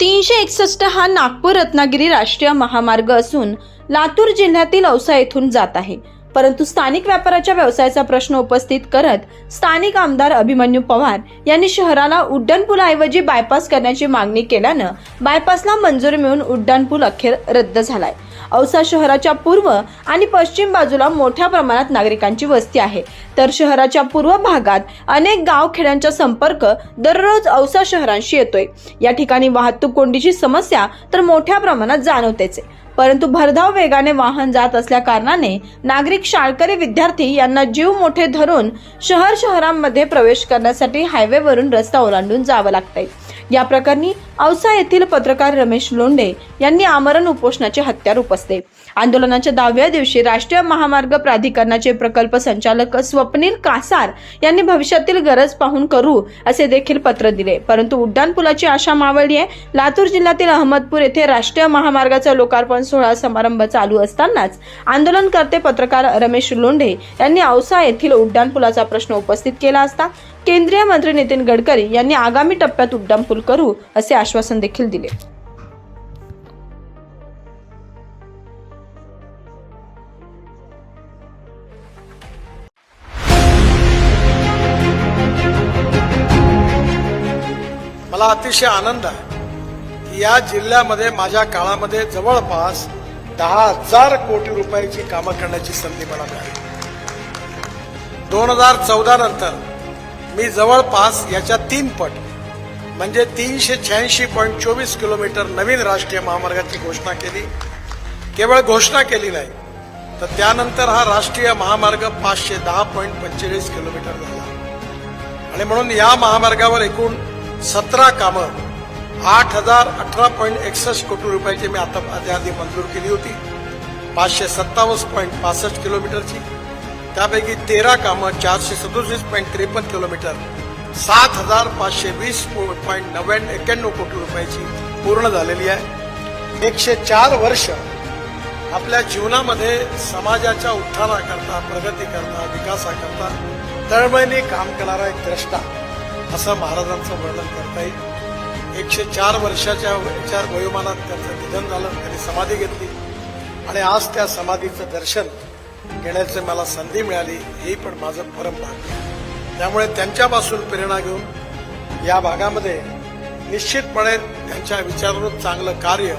तीनशे एकसष्ट हा नागपूर रत्नागिरी राष्ट्रीय महामार्ग असून लातूर जिल्ह्यातील औसा येथून जात आहे. परंतु स्थानिक व्यापाराच्या व्यवसायाचा प्रश्न उपस्थित करत स्थानिक आमदार अभिमन्यू पवार यांनी शहराला उड्डाणपुलाऐवजी बायपास करण्याची मागणी केल्यानं बायपासला मंजुरी मिळून उड्डाणपूल अखेर रद्द झालाय. औसा शहराच्या पूर्व आणि पश्चिम बाजूला मोठ्या प्रमाणात नागरिकांची वस्ती आहे. तर शहराच्या पूर्व भागात अनेक गावखेड्यांचा संपर्क दररोज औसा शहरांशी येतोय. या ठिकाणी वाहतूक कोंडीची समस्या तर मोठ्या प्रमाणात जाणवतेच आहे. परंतु भरधाव वेगाने वाहन जात असल्या कारणाने नागरिक शाळकरी विद्यार्थी यांना जीव मोठे धरून शहर शहरांमध्ये प्रवेश करण्यासाठी हायवेवरून रस्ता ओलांडून जावं लागतंय. या प्रकरणी औसा येथील पत्रकार रमेश लोंढे यांनी आमरण उपोषणाचे हत्यार उपसले आंदोलनाच्या दहाव्या दिवशी राष्ट्रीय महामार्ग प्राधिकरणाचे प्रकल्प संचालक स्वप्नील कासार यांनी भविष्यातील गरज पाहून करू असे देखील पत्र दिले. परंतु उड्डाणपुलाची आशा मावळली आहे. लातूर जिल्ह्यातील अहमदपूर येथे राष्ट्रीय महामार्गाचा लोकार्पण सोहळा समारंभ चालू असतानाच आंदोलनकर्ते पत्रकार रमेश लोंढे यांनी औसा येथील उड्डाणपुलाचा प्रश्न उपस्थित केला असता केंद्रीय मंत्री नितीन गडकरी यांनी आगामी टप्प्यात उड्डाणपूल करू असे आश्वासन देखील दिले. मला अतिशय आनंद आहे की या जिल्ह्यामध्ये माझ्या काळामध्ये जवळपास दहा हजार कोटी रुपयाची कामं करण्याची संधी मला मिळाली. दोन हजार चौदा नंतर मी जवळपास याच्या तीन पट म्हणजे तीनशे शहाऐंशी पॉईंट चोवीस किलोमीटर नवीन राष्ट्रीय महामार्गाची घोषणा केली. केवळ घोषणा केली नाही तर त्यानंतर हा राष्ट्रीय महामार्ग पाचशे दहा पॉईंट पंचेचाळीस किलोमीटर झाला. आणि म्हणून या महामार्गावर एकूण सतरा कामं आठ हजार अठरा पॉईंट एकसष्ट कोटी रुपयाची मी आता आधी मंजूर केली होती. पाचशे सत्तावन्न पॉईंट पासष्ट किलोमीटरची. त्यापैकी तेरा कामं चारशे सदुसष्ट पॉईंट त्रेपन्न किलोमीटर सात हजार पाचशे वीस पॉईंट नव्याण्णव एक्क्याण्णव कोटी रुपयाची पूर्ण झालेली आहे. एकशे चार वर्ष आपल्या जीवनामध्ये समाजाच्या उत्थानाकरता प्रगतीकरता विकासाकरता तळमळीने काम करणारा एक द्रष्टा असं महाराजांचं वर्णन करता येईल. एकशे चार वर्षाच्या चार वयोमानात त्यांचं निधन झालं त्यांनी समाधी घेतली. आणि आज त्या समाधीचं दर्शन घेण्याची मला संधी मिळाली हे पण माझं परम भाग्य आहे. त्यामुळे त्यांच्यापासून प्रेरणा घेऊन या भागामध्ये निश्चितपणे त्यांच्या विचारावर चांगलं कार्य